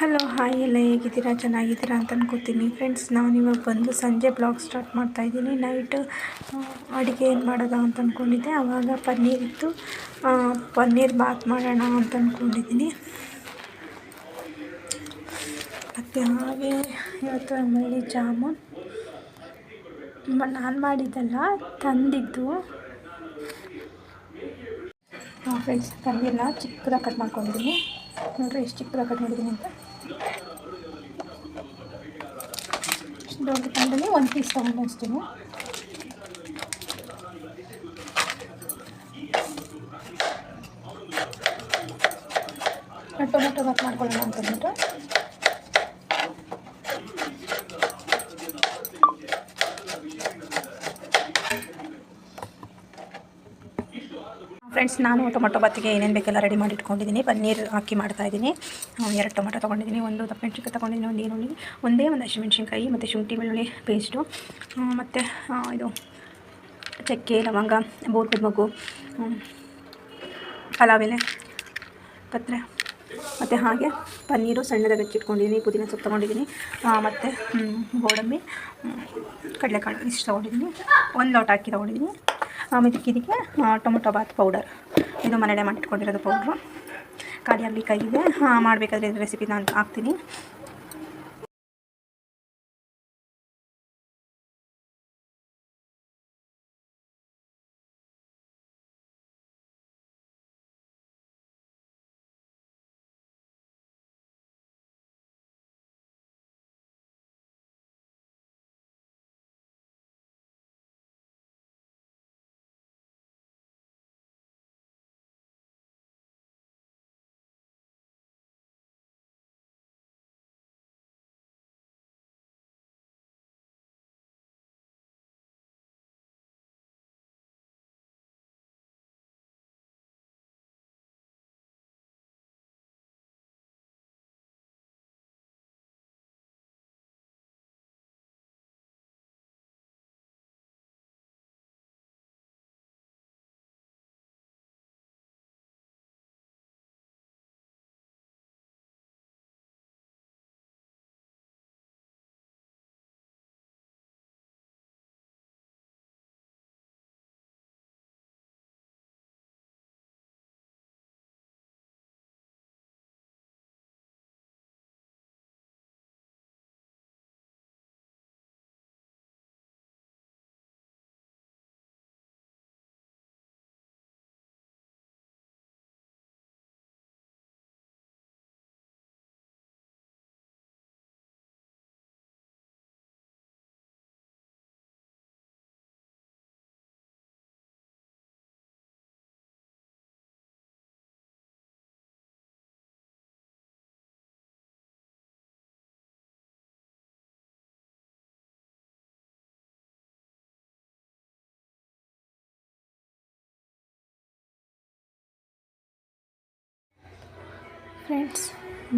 Hello, hi ಎಲ್ಲ ಹೇಗಿದ್ದೀರಾ? ಚೆನ್ನಾಗಿದ್ದೀರಾ ಅಂತ ಅನ್ಕೋತೀನಿ. ಫ್ರೆಂಡ್ಸ್ ನಾನು ಇವಾಗ ಬಂದು ಸಂಜೆ ಬ್ಲಾಗ್ ಸ್ಟಾರ್ಟ್ ಮಾಡ್ತಾಯಿದ್ದೀನಿ ನೈಟ್ ಅಡುಗೆ ಏನು ಮಾಡೋದು ಅಂತ ಅಂದ್ಕೊಂಡಿದ್ದೆ ಆವಾಗ ಪನ್ನೀರ್ ಇತ್ತು. ಪನ್ನೀರ್ ಬಾತ್ ಮಾಡೋಣ ಅಂತ ಅಂದ್ಕೊಂಡಿದ್ದೀನಿ ಮತ್ತು ಹಾಗೆ ಇವತ್ತು ಆಮೇಲೆ ಜಾಮೂನ್. ನಾನು ಮಾಡಿದ್ದಲ್ಲ, ತಂದಿದ್ದು. ಫ್ರೆಂಡ್ಸ್ ಪನ್ನೀರ್ನ ಚಿಕ್ಕದಾಗಿ ಕಟ್ ಮಾಡ್ಕೊಂಡಿದ್ದೀನಿ ನೋಡಿರಿ ಎಷ್ಟು ಚಿಕ್ಕದಾಗಿ ಕಟ್ ಮಾಡಿದ್ದೀನಿ ಅಂತ. ದೊಡ್ಡ ತಂಡಲ್ಲಿ ಒಂದು ಪೀಸ್ ತೊಗೊಂಡು ಅಷ್ಟೇ ಟೊಮೆಟೊ ಕಟ್ ಮಾಡ್ಕೊಳ್ಳೋಣ ಅಂತಂದ್ಬಿಟ್ಟು ಫ್ರೆಂಡ್ಸ್ ನಾನು ಟೊಮೊಟೊ ಬತ್ತಿಗೆ ಏನೇನು ಬೇಕೆಲ್ಲ ರೆಡಿ ಮಾಡಿ ಇಟ್ಕೊಂಡಿದ್ದೀನಿ. ಪನ್ನೀರ್ ಹಾಕಿ ಮಾಡ್ತಾಯಿದ್ದೀನಿ ಎರಡು ಟೊಮೊಟೊ ತೊಗೊಂಡಿದ್ದೀನಿ. ಒಂದು ದಪ್ಪಮೆಣ್ಸಿನ್ಕಾಯಿ ತೊಗೊಂಡಿದ್ದೀನಿ, ಒಂದು ಈರುಳ್ಳಿ, ಒಂದೇ ಒಂದು ಹಸಿಮೆಣ್ಸಿನ್ಕಾಯಿ ಮತ್ತು ಶುಂಠಿ ಬೆಳ್ಳುಳ್ಳಿ ಪೇಸ್ಟು ಮತ್ತು ಇದು ಚಕ್ಕೆ, ಲವಂಗ, ಬೋರ್ಗದ ಮಗು ಪಲಾವೆಲೆ, ಪತ್ರೆ, ಮತ್ತು ಹಾಗೆ ಪನ್ನೀರು ಸಣ್ಣದಾಗಿ ಹೆಚ್ಚಿಟ್ಕೊಂಡಿದ್ದೀನಿ. ಪುದೀನ ಸೊಪ್ಪು ತೊಗೊಂಡಿದ್ದೀನಿ. ಮತ್ತು ಗೋಡಂಬಿ ಕಡಲೆಕಾಳು ಇಷ್ಟು ತೊಗೊಂಡಿದ್ದೀನಿ. ಒಂದು ಲೋಟ ಅಕ್ಕಿ ತೊಗೊಂಡಿದ್ದೀನಿ. ಆಮೇಲೆ ಇದಕ್ಕೆ ಟೊಮೊಟೊ ಬಾತ್ ಪೌಡರ್ ಇದು ಮನೆಯಲ್ಲೇ ಮಾಡಿಟ್ಕೊಂಡಿರೋದು ಪೌಡ್ರು ಖಾಲಿ ಆಗಲಿಕ್ಕಾಗಿದೆ ಮಾಡಬೇಕಾದ್ರೆ ಮಾಡಬೇಕಾದ್ರೆ ರೆಸಿಪಿ ನಾನು ಹಾಕ್ತೀನಿ. ಫ್ರೆಂಡ್ಸ್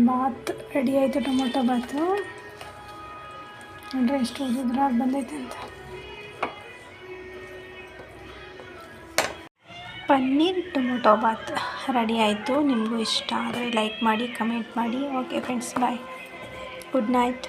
ಬಾತ್ ರೆಡಿ ಆಯಿತು, ಟೊಮೊಟೊ ಬಾತು ನೋಡ್ರಿ ಎಷ್ಟು ಉದ್ರಾಗಿ ಬಂದೈತೆ ಅಂತ. ಪನ್ನೀರ್, ಟೊಮೊಟೊ ಬಾತ್ ರೆಡಿ ಆಯಿತು. ನಿಮಗೂ ಇಷ್ಟ ಆದರೆ ಲೈಕ್ ಮಾಡಿ ಕಮೆಂಟ್ ಮಾಡಿ. Okay friends bye good night